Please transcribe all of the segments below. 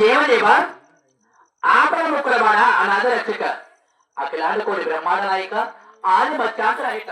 దేవదేవ ఆపద ముక్కుల వాడ అనాథ రక్షక అఖిలాండకోటి బ్రహ్మాండ నాయక ఆది మత్స్యాంత నాయక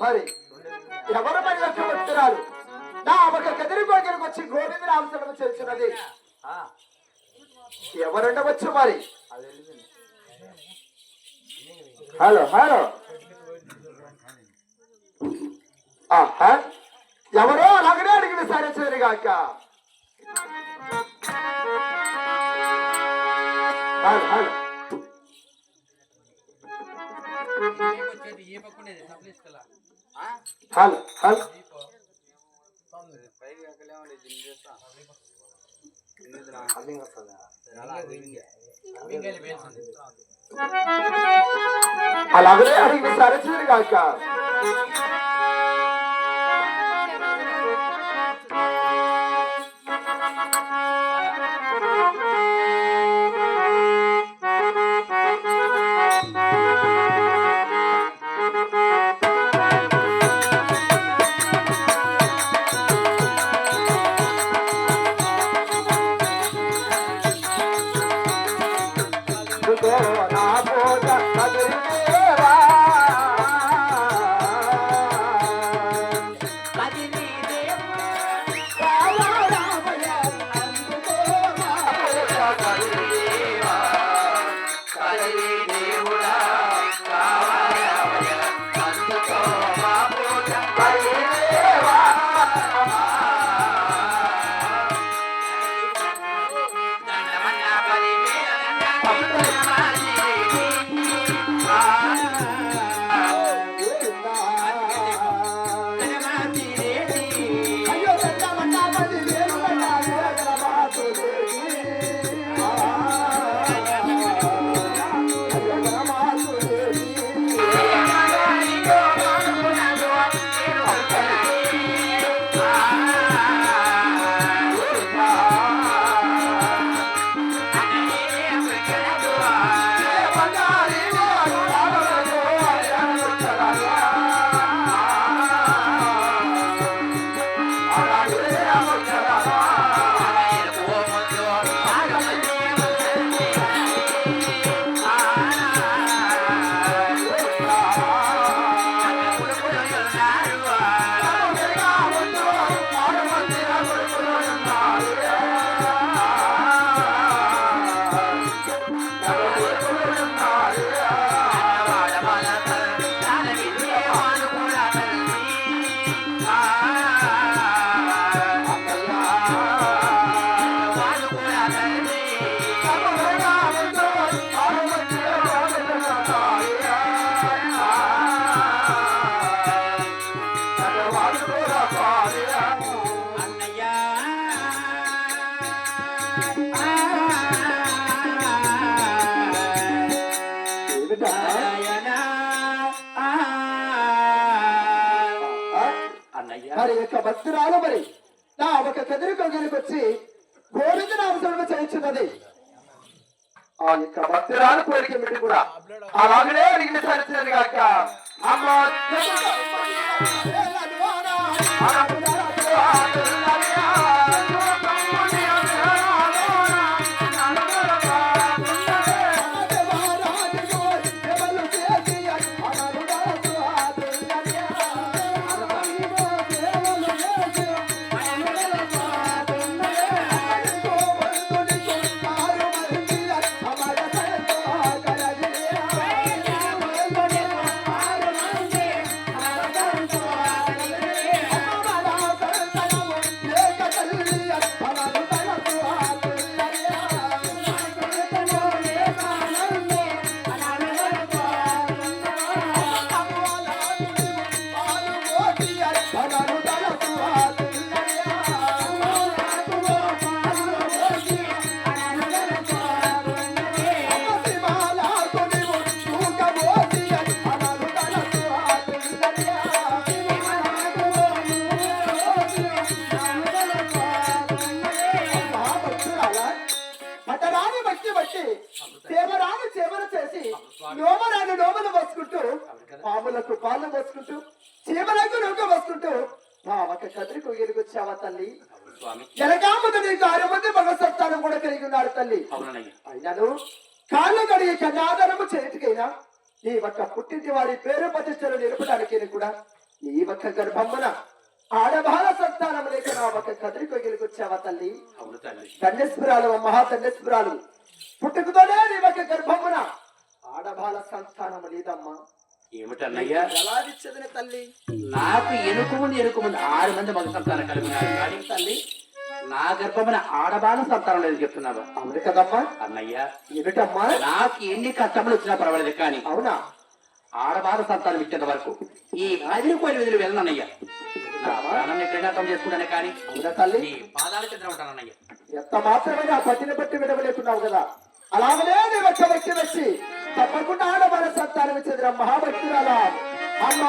మరి ఎవరు మరి యొక్క వస్తున్నారు నా ఒక కదిరి గోగిరికి వచ్చి గోవింద రామచంద్ర చేస్తున్నది. ఎవరుండవచ్చు మరి? Hello hello. ఎవరో అలాగనే అడిగి విచారించారు గాక. Hello hello. హలో హలో అలాగనే అడిగి విచారించారు గాక నా పోత পারে యొక్క భక్తురాలు మరి. నా ఒక కదిరి కొంగలికి వచ్చి గోవింద నామస్మరణ చేయించున్నది. ఆ యొక్క భక్తురాలు కోరిక మీరు కూడా? అలాగనే అడిగిన సరిచినది కాక అమ్మ వచ్చావా తల్లి? జనకామకు నీకు ఆరు మంది మగ సంతానం కూడా కలిగి ఉన్నారు తల్లి. అయినను కాళ్ళు కడిగి కన్యాదానము చేతికైనా ఈ ఒక్క పుట్టింటి వారి పేరు ప్రతిష్టలు నిలపడానికి కూడా ఈ ఒక్క గర్భమ్మన ఆడబాల సంతానం లేక నా ఒక్క కదిరి కొయ్యలకు వచ్చావా తల్లి? ధన్యస్పురాలు మహా ధన్యస్పురాలు. పుట్టుకతోనే నీ ఒక గర్భమున ఆడబాల సంతానం లేదమ్మా. ఏమిటన్నయ్య? ఎలా ఇచ్చదని తల్లి. నాకు ఎనుకు ముందు ఎనుకు ముందు ఆరు మంది మగ సంతానం కలిగి ఉన్నారు కానీ తల్లి నా గర్భమైన ఆడబాల సంతానం లేదు చెప్తున్నావా? అవును కదమ్మా. అన్నయ్య ఏమిటమ్మా? నాకు ఎన్ని కష్టములు వచ్చినా పర్వాలేదు కానీ అవునా? ఆడబాల సంతానం ఇచ్చేంత వరకు ఈ అదిరిపోయిన విధులు వెళ్ళనన్నయ్య నా ప్రాణం ఎక్కడైనా చేసుకుంటానే కానీ తల్లి? పాదాల చెందిన ఉంటానన్నయ్య ఎంత మాత్రమే నా పట్టిన బట్టి విడవలేకున్నావు కదా. అలాగనే నీ ఒక్క వ్యక్తి వచ్చి తప్పకుండా ఆడబాల సంతానం చెందిన మహాభక్తురాల. అమ్మ.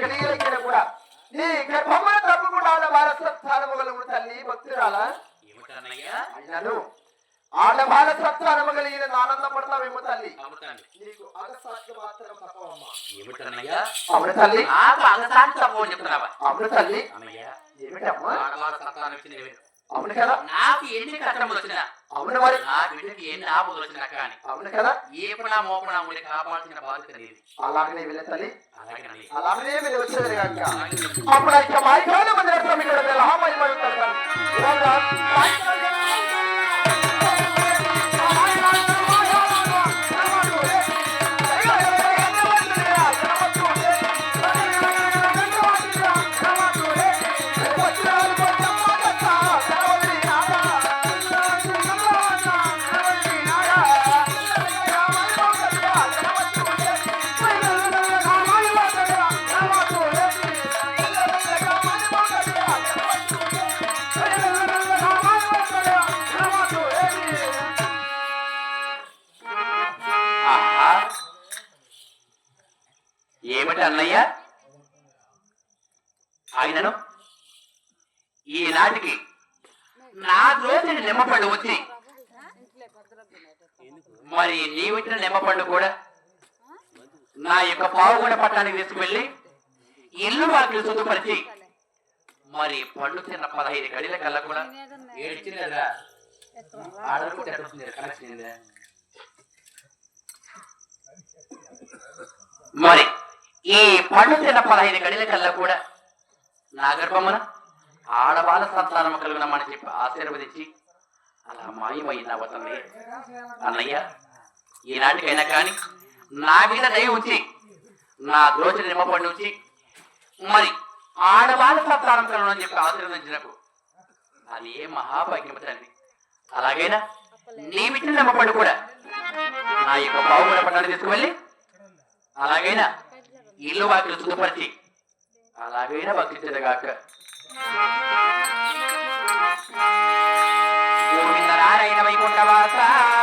గడియలకి కూడా నీ గర్భమ్మ తప్పకుండా ఆడబాల సంతానము గలుగుడు తల్లి భక్తురాలా? అయినను ఆడబాల సంతానము కలిగిన ఆనందపడతావేమో తల్లి. నీకు అగసాట్లు మాత్రం తప్పవమ్మా. ఏమిటన్నయ్య అవును తల్లి. నాకు అగసాంటి తప్పని చెప్తున్నావా? అవును తల్లి. ఏమిటమ్మా? నేను. అవును కదా? నాకు ఎన్ని కష్టములు వచ్చినా అవును మరి. నా బిడ్డకి ఎన్ని ఆపదలు వచ్చినా కానీ. అవును కదా? ఏ పనా మోపనా ఉండి కాపాడుతున్న బాధ్యత నీది. అలాగనే వెళ్ళే తల్లి. అలాగే అన్నయ్య. అలాగనే వెళ్ళి వచ్చేది కాక. అప్పుడు అయితే మాయకాల మందిర ప్రమికుడు మహిమలు ఆ నా దోచిని నిమ్మపండు వచ్చి. మరి నీ వచ్చిన నిమ్మపండు కూడా? నా యొక్క పావుగూడ పట్టణానికి తీసుకువెళ్ళి ఇల్లు వాకిలు శుద్ధపరిచి మరి పండు తిన్న పదహైదు గడిల కల్లా కూడా కనెక్షన్ మరి ఈ పండు తిన్న పదహైదు గడిల కల్లా కూడా నా గర్భమున ఆడవాళ్ళ సంతానం కలుగునమని చెప్పి ఆశీర్వదించి అలా మాయమైంది అవతల్ని అన్నయ్య ఈనాటికైనా కానీ నా మీద దయ ఉంచి నా దోచ నిమ్మపడి ఉంచి మరి ఆడవాళ్ళ సంతానం కలగనని చెప్పి ఆశీర్వదించినకు అది ఏ మహాభాగ్యం తండ్రి. అలాగైనా నీవిచ్చిన నిమ్మపండు కూడా నా యొక్క బావుగడ పట్టాన్ని తీసుకువెళ్ళి అలాగైనా ఇల్లు వాకిలు శుద్ధపరిచి అలాగైనా భక్తించదగాక Papai.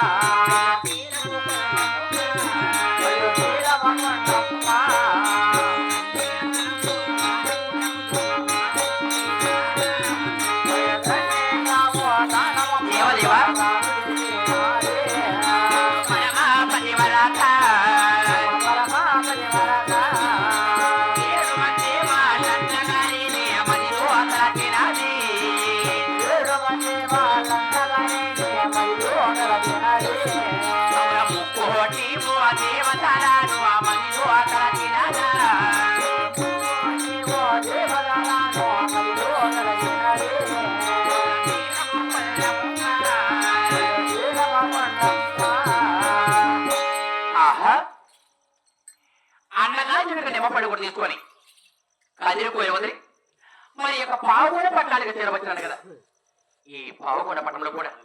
Yeah. పడి నిమ్మపడి కూడా తీసుకొని. కదిరిపోయి వదిలి. మరి యొక్క పావుగూడ పట్టణానికి చేరవచ్చున్నాను కదా. ఈ పావుగూడ పట్టణంలో కూడా